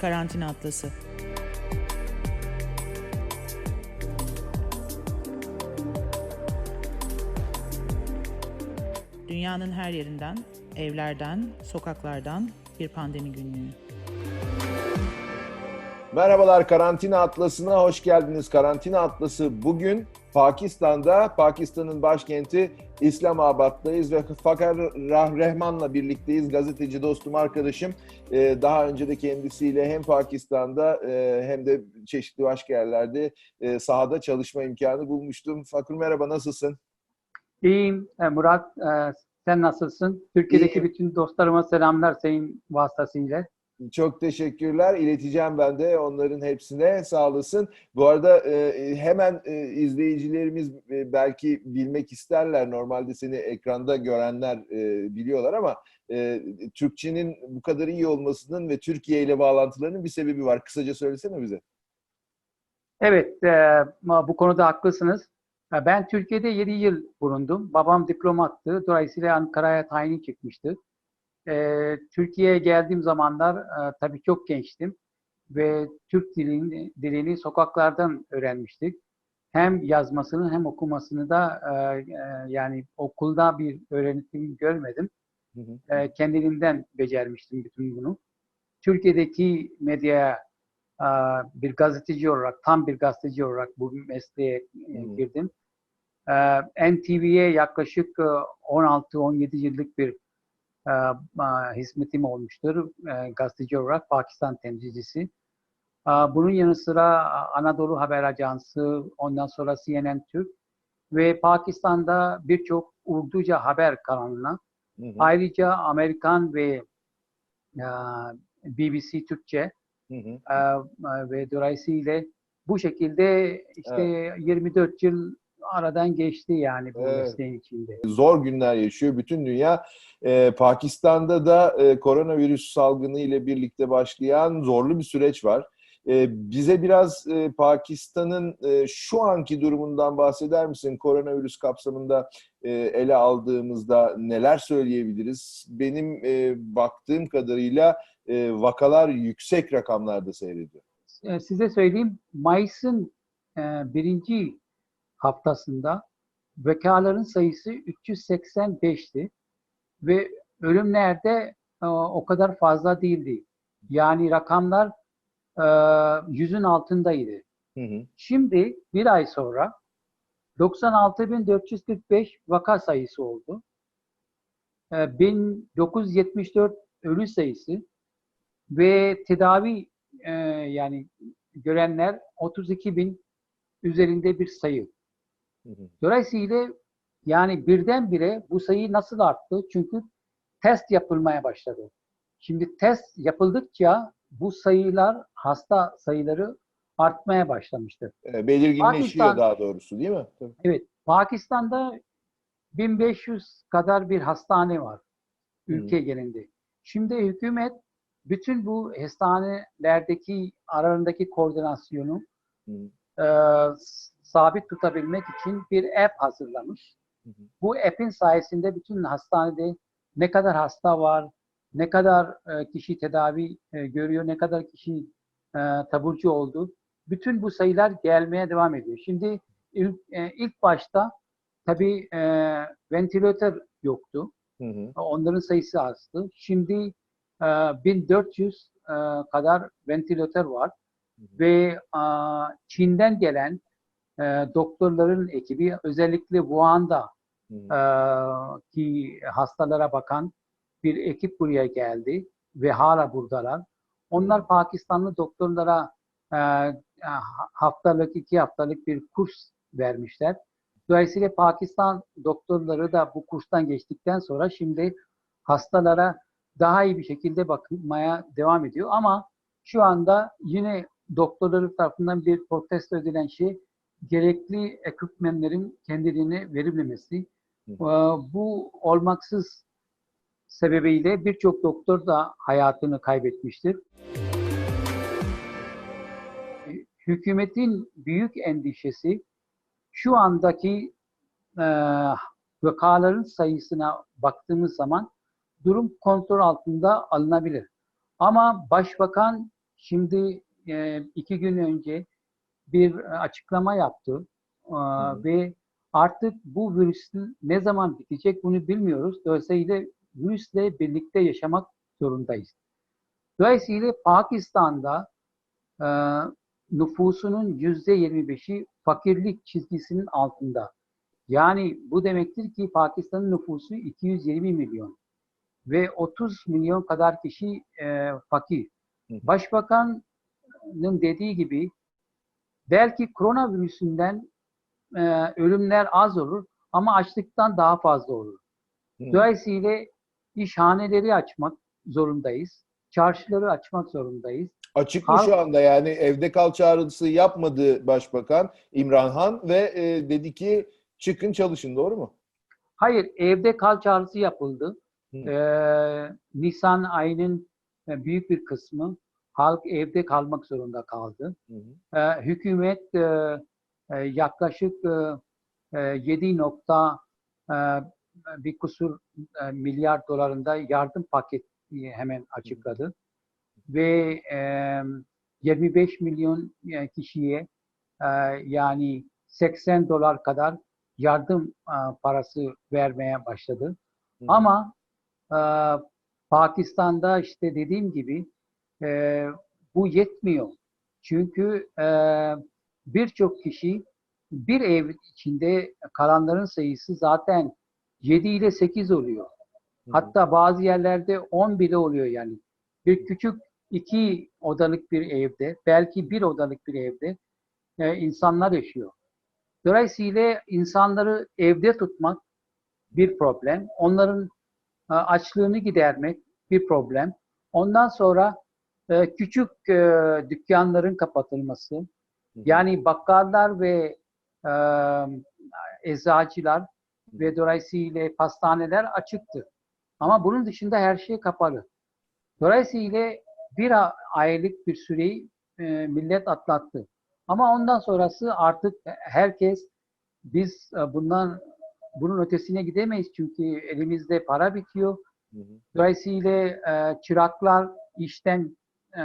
Karantina Atlası. Dünyanın her yerinden, evlerden, sokaklardan bir pandemi günlüğü. Merhabalar Karantina Atlası'na hoş geldiniz. Karantina Atlası bugün Pakistan'da, Pakistan'ın başkenti İslamabad'dayız ve Fakar Rah Rehman'la birlikteyiz. Gazeteci dostum, arkadaşım. Ee, Daha önce de kendisiyle hem Pakistan'da e, hem de çeşitli başka yerlerde e, sahada çalışma imkanı bulmuştum. Fakir merhaba, nasılsın? İyiyim e, Murat. e, Sen nasılsın? Türkiye'deki İyiyim. bütün dostlarıma selamlar senin vasıtasıyla. Çok teşekkürler. İleteceğim ben de onların hepsine. Sağ olasın. Bu arada e, hemen e, izleyicilerimiz e, belki bilmek isterler. Normalde seni ekranda görenler e, biliyorlar ama e, Türkçenin bu kadar iyi olmasının ve Türkiye ile bağlantılarının bir sebebi var. Kısaca söylesene bize. Evet, e, bu konuda haklısınız. Ben Türkiye'de 7 yıl bulundum. Babam diplomattı. Dolayısıyla Ankara'ya tayin çıkmıştı. E, Türkiye'ye geldiğim zamanlar e, tabii çok gençtim ve Türk dilini, dilini sokaklardan öğrenmiştik. Hem yazmasını hem okumasını da e, e, yani okulda bir öğretim görmedim. Hı hı. e, kendiliğimden becermiştim bütün bunu. Türkiye'deki medyaya e, bir gazeteci olarak, tam bir gazeteci olarak bu mesleğe e, girdim. E, NTV'ye yaklaşık e, 16-17 yıllık bir e, e, hizmetim olmuştur e, gazeteci olarak Pakistan temsilcisi. E, bunun yanı sıra Anadolu Haber Ajansı, ondan sonra CNN Türk ve Pakistan'da birçok Urduca haber kanalına Hı hı. Ayrıca Amerikan ve e, BBC Türkçe Hı hı. e, ve dolayısıyla bu şekilde işte 24 yıl aradan geçti yani bu Evet. mesleğin içinde. zor günler yaşıyor bütün dünya. Ee, Pakistan'da da e, koronavirüs salgını ile birlikte başlayan zorlu bir süreç var. Ee, bize biraz e, Pakistan'ın e, şu anki durumundan bahseder misin? Koronavirüs kapsamında e, ele aldığımızda neler söyleyebiliriz? Benim baktığım kadarıyla vakalar yüksek rakamlarda seyrediyor. E, size söyleyeyim Mayıs'ın birinci haftasında vekaların sayısı 385'ti ve ölümlerde o kadar fazla değildi. Yani rakamlar yüzün altındaydı. Hı hı. Şimdi bir ay sonra 96.445 vaka sayısı oldu. Ee, 1974 ölü sayısı ve tedavi e, yani görenler 32 bin üzerinde bir sayı. Hı hı. Dolayısıyla yani birdenbire bu sayı nasıl arttı? Çünkü test yapılmaya başladı. Şimdi test yapıldıkça bu sayılar, hasta sayıları artmaya başlamıştır. E, belirginleşiyor Pakistan- daha doğrusu değil mi? Tabii. Evet, Pakistan'da 1500 kadar bir hastane var ülke genelinde. Şimdi hükümet bütün bu hastanelerdeki aralarındaki koordinasyonu hı. e, sabit tutabilmek için bir app hazırlamış. Hı. Bu app'in sayesinde bütün hastanede ne kadar hasta var, ne kadar e, kişi tedavi e, görüyor, ne kadar kişi e, taburcu oldu. Bütün bu sayılar gelmeye devam ediyor. Şimdi ilk, ilk başta tabii ventilatör yoktu. Hı hı. Onların sayısı azdı. Şimdi e, 1400 e, kadar ventilatör var ve e, Çin'den gelen doktorların ekibi özellikle Wuhan'da Hı ki hastalara bakan bir ekip buraya geldi ve hala buradalar. Onlar Pakistanlı doktorlara e, e, haftalık, iki haftalık bir kurs vermişler. Dolayısıyla Pakistan doktorları da bu kurstan geçtikten sonra şimdi hastalara daha iyi bir şekilde bakmaya devam ediyor. Ama şu anda yine doktorları tarafından bir protesto edilen şey gerekli ekipmanların kendilerine verilmemesi. Ee, Bu olmaksız sebebiyle birçok doktor da hayatını kaybetmiştir. Hükümetin büyük endişesi şu andaki e, vakaların sayısına baktığımız zaman durum kontrol altında alınabilir. Ama başbakan şimdi e, iki gün önce bir açıklama yaptı hı. ve artık bu virüsün ne zaman bitecek bunu bilmiyoruz. Dolayısıyla virüsle birlikte yaşamak zorundayız. Dolayısıyla Pakistan'da e, nüfusunun yüzde 25'i fakirlik çizgisinin altında. Yani bu demektir ki Pakistan'ın nüfusu 220 milyon ve 30 milyon kadar kişi e, fakir. Başbakanın dediği gibi belki koronavirüsünden e, ölümler az olur ama açlıktan daha fazla olur. Hı. Dolayısıyla işhaneleri açmak zorundayız. Çarşıları açmak zorundayız. Açık mı Halk- şu anda yani evde kal çağrısı yapmadı Başbakan İmran Han ve e, dedi ki çıkın çalışın doğru mu? Hayır, evde kal çağrısı yapıldı. Hı. Ee, Nisan ayının e, büyük bir kısmı halk evde kalmak zorunda kaldı. Hı hı. Ee, hükümet e, e, yaklaşık e, e, 7 nokta e, bir kusur e, milyar dolarında yardım paketi hemen açıkladı. Ve e, 25 milyon e, kişiye e, yani 80 dolar kadar yardım e, parası vermeye başladı. Hı. Ama e, Pakistan'da işte dediğim gibi e, bu yetmiyor. Çünkü e, birçok kişi bir ev içinde kalanların sayısı zaten 7 ile 8 oluyor. Hatta bazı yerlerde 10 bile oluyor yani. Bir küçük iki odalık bir evde, belki bir odalık bir evde e, insanlar yaşıyor. Dolayısıyla insanları evde tutmak bir problem. Onların e, açlığını gidermek bir problem. Ondan sonra e, küçük e, dükkanların kapatılması, yani bakkallar ve e, eczacılar ve dolayısıyla pastaneler açıktı. Ama bunun dışında her şey kapalı. Dolayısıyla bir aylık bir süreyi e, millet atlattı. Ama ondan sonrası artık herkes biz e, bundan bunun ötesine gidemeyiz çünkü elimizde para bitiyor. Hı hı. Dolayısıyla e, çıraklar işten e,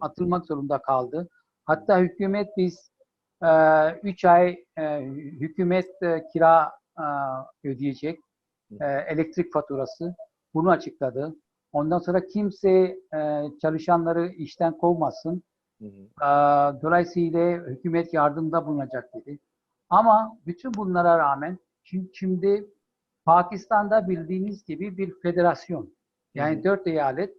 atılmak zorunda kaldı. Hatta hükümet biz 3 ay e, hükümet e, kira e, ödeyecek e, elektrik faturası bunu açıkladı. Ondan sonra kimse e, çalışanları işten kovmasın. Hı hı. Dolayısıyla hükümet yardımda bulunacak dedi. Ama bütün bunlara rağmen şimdi, şimdi Pakistan'da bildiğiniz gibi bir federasyon. Yani Hı hı. dört eyalet.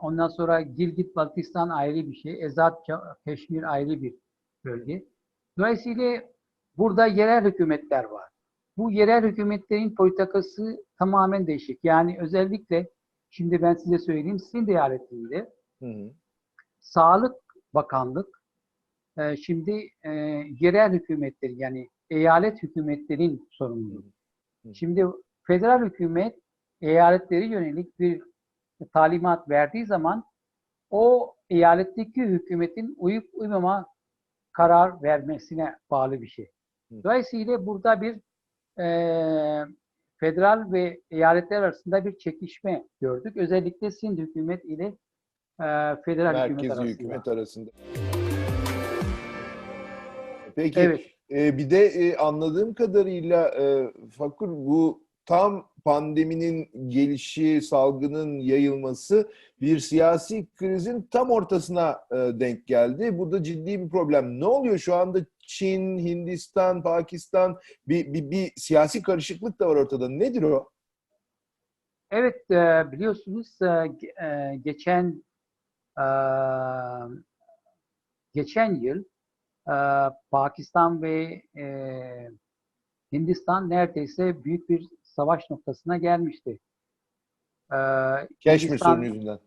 Ondan sonra Gilgit Baltistan ayrı bir şey. Ezad Ka- Keşmir ayrı bir bölge. Dolayısıyla burada yerel hükümetler var. Bu yerel hükümetlerin politikası tamamen değişik. Yani özellikle şimdi ben size söyleyeyim Hı hı. Sağlık Bakanlık e, şimdi e, yerel hükümetleri yani eyalet hükümetlerin sorumluluğu. Şimdi federal hükümet eyaletleri yönelik bir talimat verdiği zaman o eyaletteki hükümetin uyup uymama karar vermesine bağlı bir şey. Dolayısıyla burada bir e, federal ve eyaletler arasında bir çekişme gördük. Özellikle Sind hükümet ile e, federal hükümet Merkezi arasında. hükümet arasında. Peki Evet. e, bir de e, anladığım kadarıyla e, Fakur bu tam pandeminin gelişi, salgının yayılması bir siyasi krizin tam ortasına e, denk geldi. Bu da ciddi bir problem. Ne oluyor şu anda Çin, Hindistan, Pakistan bir, bir, bir siyasi karışıklık da var ortada. Nedir o? Evet, e, biliyorsunuz e, e, geçen e, geçen yıl e, Pakistan ve e, Hindistan neredeyse büyük bir savaş noktasına gelmişti. E, Keşmir Hindistan- sorunu yüzünden.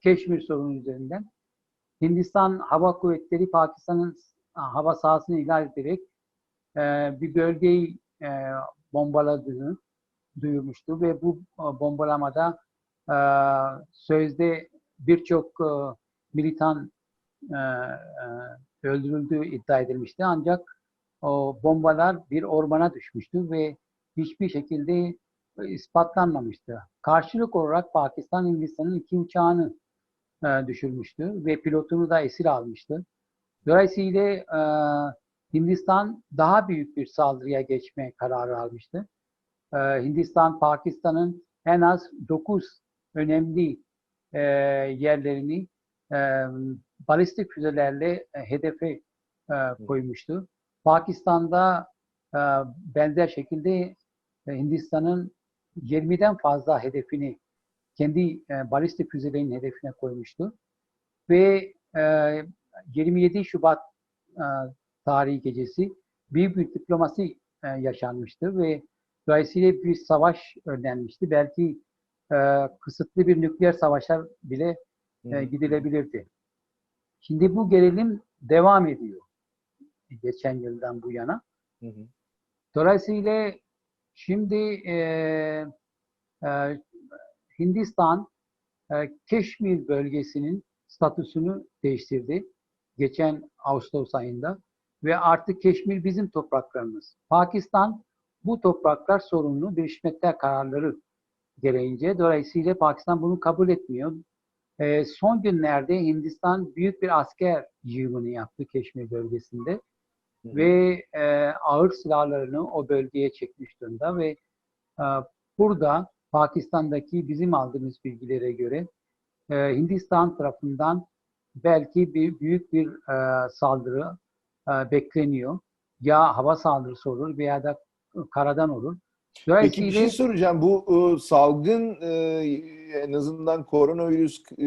Keşmir sorunu üzerinden. Hindistan Hava Kuvvetleri Pakistan'ın hava sahasını ihlal ederek e, bir bölgeyi e, bombaladığını duyurmuştu ve bu e, bombalamada e, sözde birçok e, militan e, e, öldürüldüğü iddia edilmişti. Ancak o bombalar bir ormana düşmüştü ve hiçbir şekilde e, ispatlanmamıştı. Karşılık olarak Pakistan Hindistan'ın iki uçağını e, düşürmüştü ve pilotunu da esir almıştı. Dolayısıyla e, Hindistan daha büyük bir saldırıya geçme kararı almıştı. E, Hindistan, Pakistan'ın en az 9 önemli e, yerlerini e, balistik füzelerle e, hedefe e, koymuştu. Pakistan'da e, benzer şekilde e, Hindistan'ın 20'den fazla hedefini kendi e, balistik füzelerinin hedefine koymuştu. Ve e, 27 Şubat e, tarihi gecesi büyük bir diplomasi e, yaşanmıştı ve dolayısıyla bir savaş önlenmişti. Belki e, kısıtlı bir nükleer savaşa bile e, gidilebilirdi. Şimdi bu gerilim devam ediyor geçen yıldan bu yana. Hı hı. Dolayısıyla şimdi e, e, Hindistan e, Keşmir bölgesinin statüsünü değiştirdi geçen Ağustos ayında ve artık Keşmir bizim topraklarımız. Pakistan bu topraklar sorunlu Birleşmiş Milletler kararları gereğince dolayısıyla Pakistan bunu kabul etmiyor. E, son günlerde Hindistan büyük bir asker yığımını yaptı Keşmir bölgesinde hı. ve e, ağır silahlarını o bölgeye çekmiş durumda ve e, burada Pakistan'daki bizim aldığımız bilgilere göre e, Hindistan tarafından belki bir büyük bir e, saldırı e, bekleniyor. Ya hava saldırısı olur veya da karadan olur. Peki bir şey soracağım. Bu e, salgın e, en azından koronavirüs e,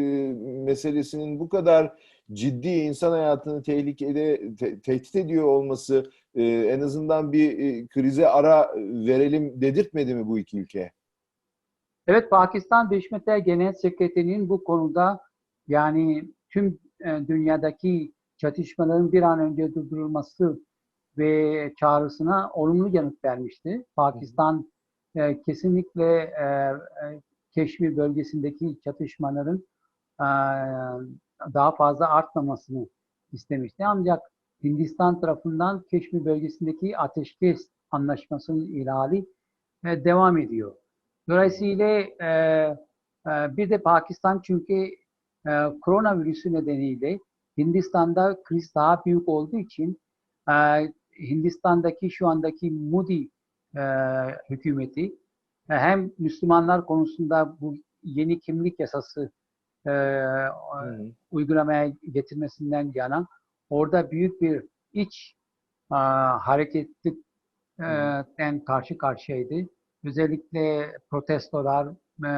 meselesinin bu kadar ciddi insan hayatını tehlikede te- tehdit ediyor olması e, en azından bir e, krize ara verelim dedirtmedi mi bu iki ülke? Evet Pakistan Birleşmiş Milletler Genel Sekreterinin bu konuda yani tüm e, dünyadaki çatışmaların bir an önce durdurulması ve çağrısına olumlu yanıt vermişti. Pakistan e, kesinlikle e, e, Keşmir bölgesindeki çatışmaların e, daha fazla artmamasını istemişti. Ancak Hindistan tarafından Keşmir bölgesindeki ateşkes anlaşmasının ihlali e, devam ediyor. Dolayısıyla e, e, bir de Pakistan çünkü e, koronavirüsü nedeniyle Hindistan'da kriz daha büyük olduğu için e, Hindistan'daki şu andaki Modi e, hükümeti e, hem Müslümanlar konusunda bu yeni kimlik yasası e, hı. uygulamaya getirmesinden yana orada büyük bir iç a, hareketlikten karşı karşıyaydı. Özellikle protestolar e,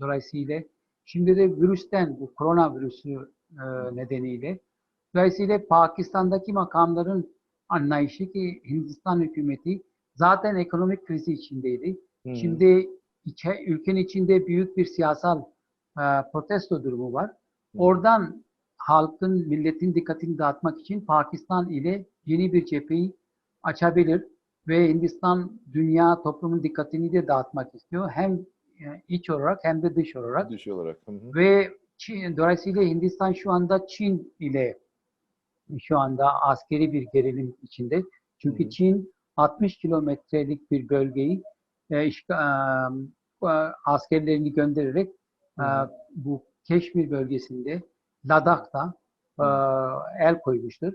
dolayısıyla şimdi de virüsten bu koronavirüsü e, nedeniyle dolayısıyla Pakistan'daki makamların anlayışı ki Hindistan hükümeti zaten ekonomik krizi içindeydi. Hı. Şimdi içe, ülkenin içinde büyük bir siyasal e, protesto durumu var. Oradan halkın, milletin dikkatini dağıtmak için Pakistan ile yeni bir cepheyi açabilir ve Hindistan dünya toplumun dikkatini de dağıtmak istiyor. Hem iç olarak hem de dış olarak. Dış olarak. Hı hı. Ve Çin, dolayısıyla Hindistan şu anda Çin ile şu anda askeri bir gerilim içinde. Çünkü Hı hı. Çin 60 kilometrelik bir bölgeyi e, işga- e, askerlerini göndererek e, bu Keşmir bölgesinde Ladak'ta e, el koymuştur.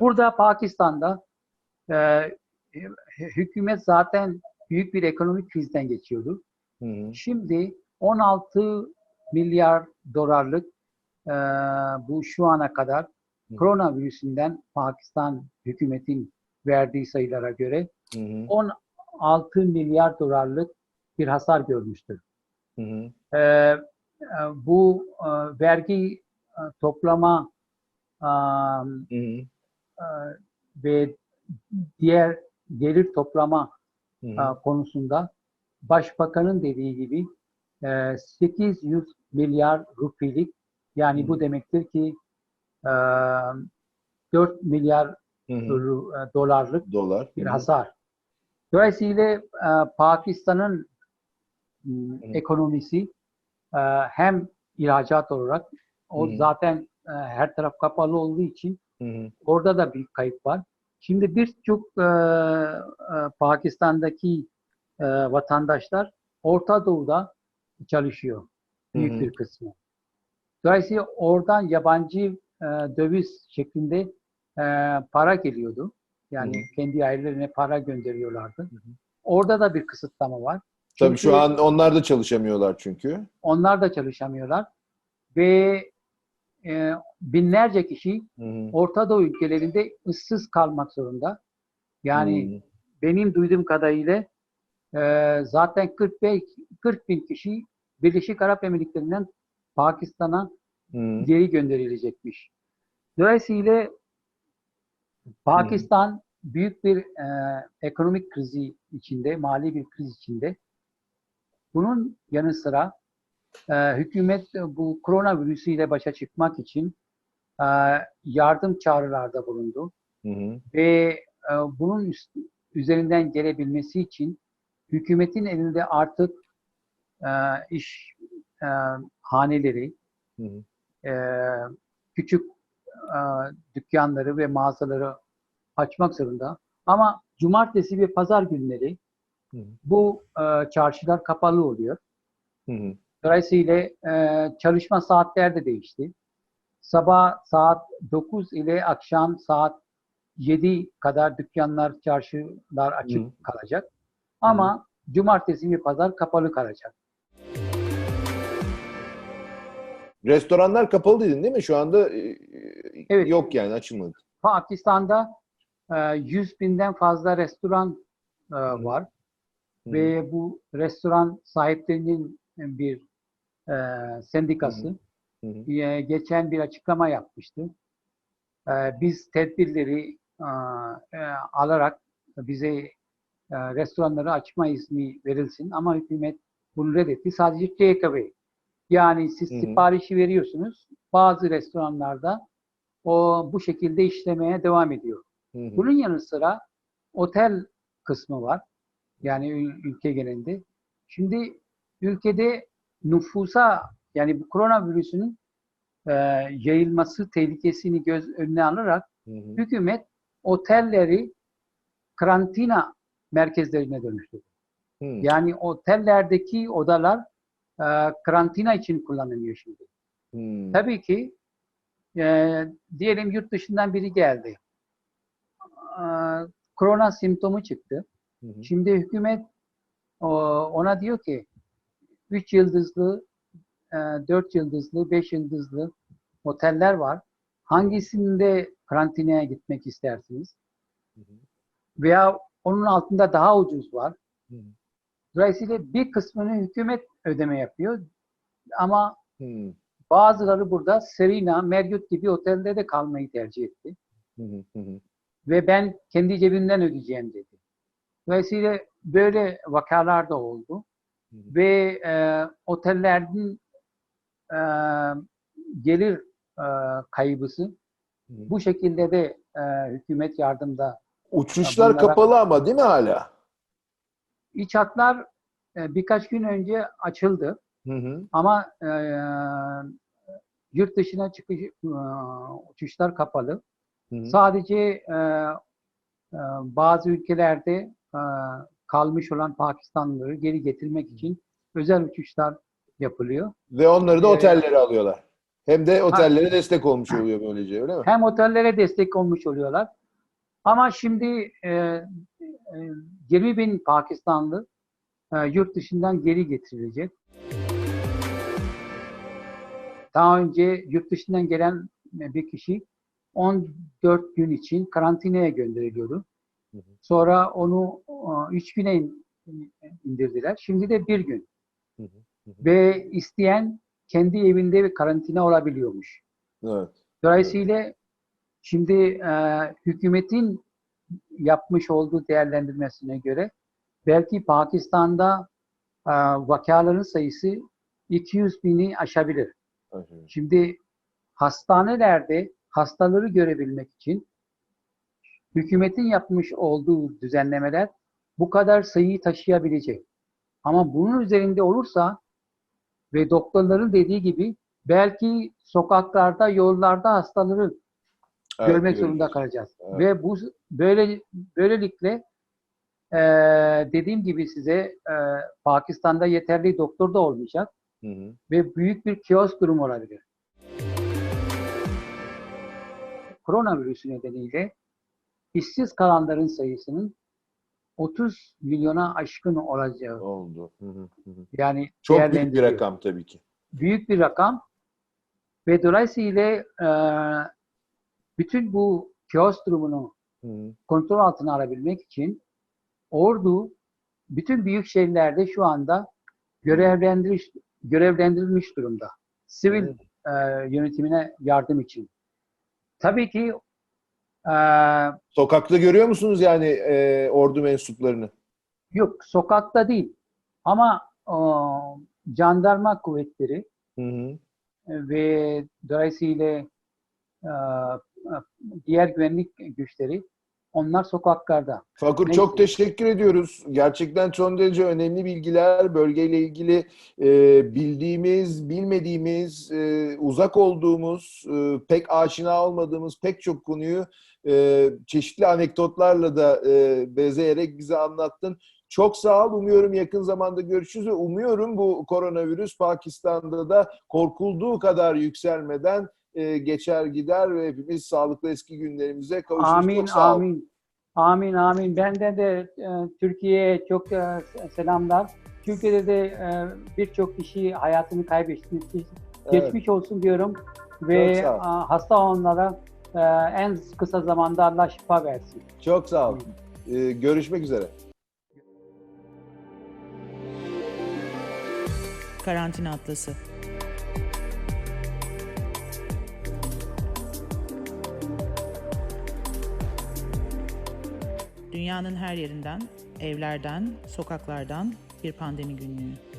Burada Pakistan'da e, hükümet zaten büyük bir ekonomik krizden geçiyordu. Hı hı. Şimdi 16 milyar dolarlık e, bu şu ana kadar Hı. koronavirüsünden Pakistan hükümetin verdiği sayılara göre Hı hı. 16 milyar dolarlık bir hasar görmüştür. Hı hı. Ee, e, bu e, vergi e, toplama e, Hı hı. e, ve diğer gelir toplama Hı e, hı. konusunda Başbakanın dediği gibi e, 800 milyar rupilik yani Hı. bu demektir ki e, 4 milyar Hı hı. e, dolarlık Dolar. bir Hı hı. hasar. Dolayısıyla e, Pakistan'ın Hı. ekonomisi e, hem ihracat olarak o Hı. zaten e, her taraf kapalı olduğu için Hı hı. orada da bir kayıp var. Şimdi birçok e, Pakistan'daki e, vatandaşlar Orta Doğu'da çalışıyor. büyük Hı hı. bir kısmı. Dolayısıyla oradan yabancı e, döviz şeklinde e, para geliyordu. Yani Hı hı. kendi ailelerine para gönderiyorlardı. Orada da bir kısıtlama var. Tabii Çünkü- şu an onlar da çalışamıyorlar çünkü. Onlar da çalışamıyorlar ve e, binlerce kişi. Orta Doğu ülkelerinde ıssız kalmak zorunda. Yani Hı. benim duyduğum kadarıyla e, zaten 45 40 bin kişi Birleşik Arap Emirlikleri'nden Pakistan'a Hı. geri gönderilecekmiş. Dolayısıyla Pakistan büyük bir e, ekonomik krizi içinde, mali bir kriz içinde. Bunun yanı sıra e, hükümet bu koronavirüsüyle başa çıkmak için e, yardım çağrılarda bulundu Hı hı. ve e, bunun üst- üzerinden gelebilmesi için hükümetin elinde artık e, iş e, haneleri, Hı hı. e, küçük e, dükkanları ve mağazaları açmak zorunda. Ama cumartesi ve pazar günleri Hı hı. bu e, çarşılar kapalı oluyor. Hı hı. Dolayısıyla e, çalışma saatler de değişti. Sabah saat 9 ile akşam saat 7 kadar dükkanlar, çarşılar açık Hı. kalacak. Ama cumartesi ve pazar kapalı kalacak. Restoranlar kapalı dedin değil mi? Şu anda e, Evet. yok yani açılmadı. Pakistan'da e, 100 binden fazla restoran e, var. Hı. ve bu restoran sahiplerinin bir e, sendikası Hı hı. e, geçen bir açıklama yapmıştı. E, biz tedbirleri e, e, alarak bize e, restoranları açma izni verilsin ama hükümet bunu reddetti. Sadece takeaway. Yani siz Hı hı. siparişi veriyorsunuz. Bazı restoranlarda o bu şekilde işlemeye devam ediyor. Hı hı. Bunun yanı sıra otel kısmı var. Yani ül- ülke genelinde. Şimdi ülkede nüfusa yani bu koronavirüsünün e, yayılması tehlikesini göz önüne alarak Hı hı. hükümet otelleri karantina merkezlerine dönüştürdü. Hı. Yani otellerdeki odalar e, karantina için kullanılıyor şimdi. Hı. Tabii ki e, diyelim yurt dışından biri geldi. E, korona simptomu çıktı. Hı hı. Şimdi hükümet o- ona diyor ki 3 yıldızlı, 4 yıldızlı, 5 yıldızlı oteller var. Hangisinde karantinaya gitmek istersiniz? Hı hı. Veya onun altında daha ucuz var. Hı. Dolayısıyla bir kısmını hükümet ödeme yapıyor. Ama Hı. bazıları burada Serena, Marriott gibi otelde de kalmayı tercih etti. Hı hı. Hı hı. Ve ben kendi cebimden ödeyeceğim dedi. Dolayısıyla böyle vakalar da oldu. Ve e, otellerin e, gelir e, kaybısı Hı hı. bu şekilde de e, hükümet yardımda. Uçuşlar bunlara- kapalı ama değil mi hala? İç hatlar e, birkaç gün önce açıldı Hı hı. ama e, yurt dışına çıkış e, uçuşlar kapalı. Hı hı. Sadece e, e, bazı ülkelerde e, kalmış olan Pakistanlıları geri getirmek için özel uçuşlar yapılıyor. Ve onları da Ee, otellere alıyorlar. Hem de otellere destek olmuş oluyor böylece öyle mi? Hem otellere destek olmuş oluyorlar. Ama şimdi e, e, 20 bin Pakistanlı e, yurt dışından geri getirilecek. Daha önce yurt dışından gelen bir kişi 14 gün için karantinaya gönderiliyordu. Hı hı. Sonra onu 3 güne in- indirdiler. Şimdi de bir gün. Hı hı. Hı hı. Ve isteyen kendi evinde bir karantina olabiliyormuş. Evet. Dolayısıyla şimdi e, hükümetin yapmış olduğu değerlendirmesine göre belki Pakistan'da e, vakaların sayısı 200 bini aşabilir. Evet. Şimdi hastanelerde hastaları görebilmek için hükümetin yapmış olduğu düzenlemeler bu kadar sayıyı taşıyabilecek. Ama bunun üzerinde olursa ve doktorların dediği gibi belki sokaklarda, yollarda hastaları Evet, görmek görüyoruz. zorunda kalacağız. Evet. Ve bu böyle böylelikle e, dediğim gibi size e, Pakistan'da yeterli doktor da olmayacak. Hı hı. ve büyük bir kiosk durumu olabilir. Koronavirüsü nedeniyle işsiz kalanların sayısının 30 milyona aşkın olacağı Oldu. Hı hı, hı hı. yani Çok büyük bir rakam tabii ki. Büyük bir rakam ve dolayısıyla e, bütün bu kiosk durumunu Hı hı. kontrol altına alabilmek için ordu bütün büyük şehirlerde şu anda görevlendirilmiş, görevlendirilmiş durumda. Sivil e, yönetimine yardım için. Tabii ki e, Sokakta görüyor musunuz yani e, ordu mensuplarını? yok sokakta değil ama o, jandarma kuvvetleri Hı hı. e, ve dolayısıyla e, diğer güvenlik güçleri onlar sokaklarda. Fakur Neyse. çok teşekkür ediyoruz. Gerçekten son derece önemli bilgiler, bölgeyle ilgili e, bildiğimiz, bilmediğimiz, e, uzak olduğumuz, e, pek aşina olmadığımız pek çok konuyu e, çeşitli anekdotlarla da e, bezeyerek bize anlattın. Çok sağ ol. Umuyorum yakın zamanda görüşürüz ve umuyorum bu koronavirüs Pakistan'da da korkulduğu kadar yükselmeden e, geçer gider ve hepimiz sağlıklı eski günlerimize kavuşuruz. Amin, Çok sağ ol. amin. Amin, amin. Benden de e, Türkiye'ye çok e, selamlar. Türkiye'de de e, birçok kişi hayatını kaybetmiş. Evet. Geçmiş olsun diyorum ve hasta olanlara e, en kısa zamanda Allah şifa versin. Çok sağ ol. Ee, görüşmek üzere. Karantina Atlası Dünyanın her yerinden, evlerden, sokaklardan bir pandemi günlüğü.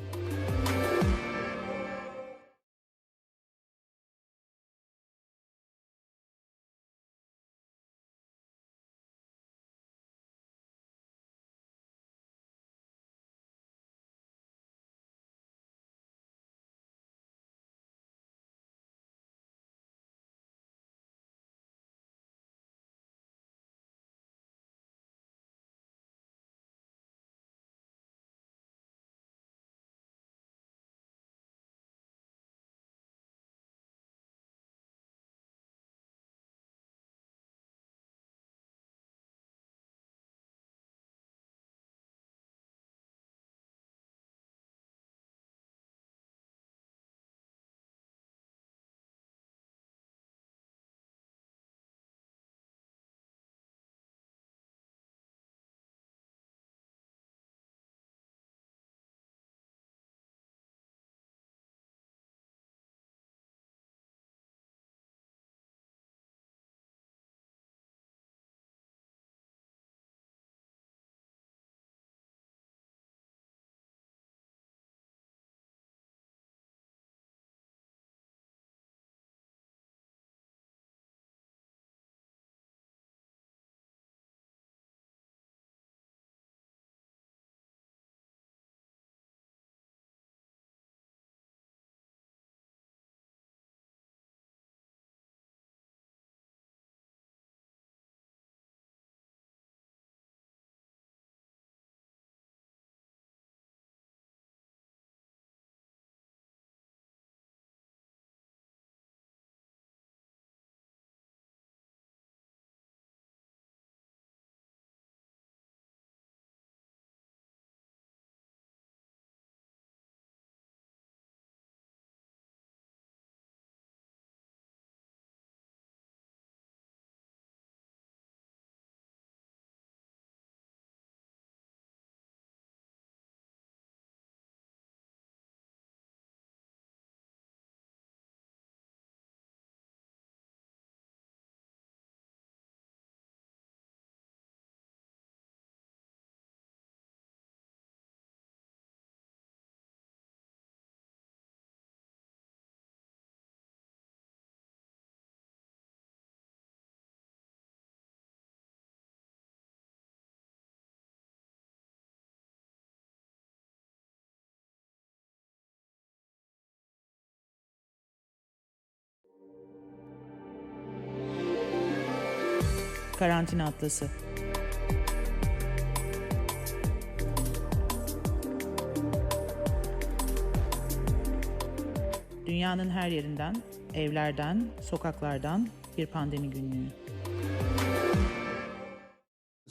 Karantina Atlası Dünyanın her yerinden, evlerden, sokaklardan bir pandemi günlüğü.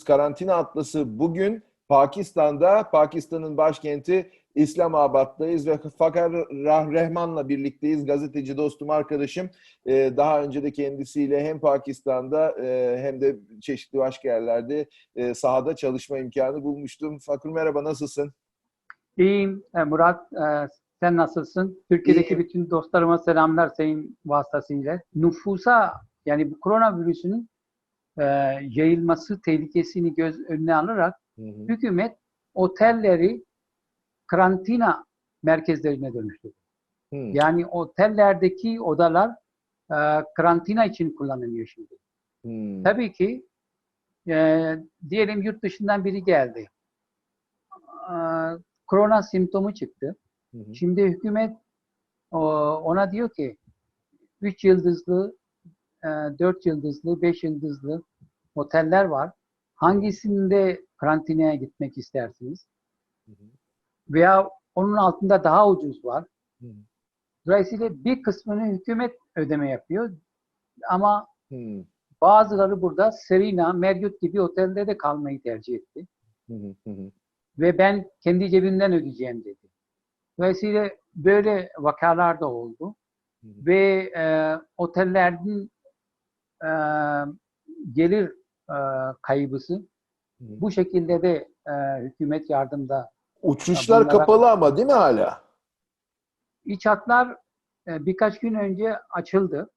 Karantina Atlası bugün Pakistan'da, Pakistan'ın başkenti İslamabad'dayız ve Fakar Rah Rehman'la birlikteyiz. Gazeteci dostum, arkadaşım. Ee, Daha önce de kendisiyle hem Pakistan'da e, hem de çeşitli başka yerlerde e, sahada çalışma imkanı bulmuştum. Fakir merhaba, nasılsın? İyiyim e, Murat. e, Sen nasılsın? Türkiye'deki İyiyim. bütün dostlarıma selamlar senin vasıtasıyla. Nüfusa yani bu koronavirüsün e, yayılması tehlikesini göz önüne alarak Hı hı. hükümet otelleri karantina merkezlerine dönüştürdü. Hı. Yani otellerdeki odalar e, karantina için kullanılıyor şimdi. Hı. Tabii ki e, diyelim yurt dışından biri geldi. E, korona simptomu çıktı. Hı hı. Şimdi hükümet o, ona diyor ki 3 yıldızlı, 4 yıldızlı, 5 yıldızlı oteller var. Hangisinde karantinaya gitmek istersiniz? Hı hı. Veya onun altında daha ucuz var. Hı. Dolayısıyla bir kısmını hükümet ödeme yapıyor. Ama Hı. bazıları burada Serena, Marriott gibi otelde de kalmayı tercih etti. Hı hı. Hı hı. Ve ben kendi cebimden ödeyeceğim dedi. Dolayısıyla böyle vakalar da oldu. Hı hı. Ve e, otellerin e, gelir e, kaybısı. Bu şekilde de e, hükümet yardımda. Uçuşlar bunlara- kapalı ama değil mi hala? İç hatlar e, birkaç gün önce açıldı.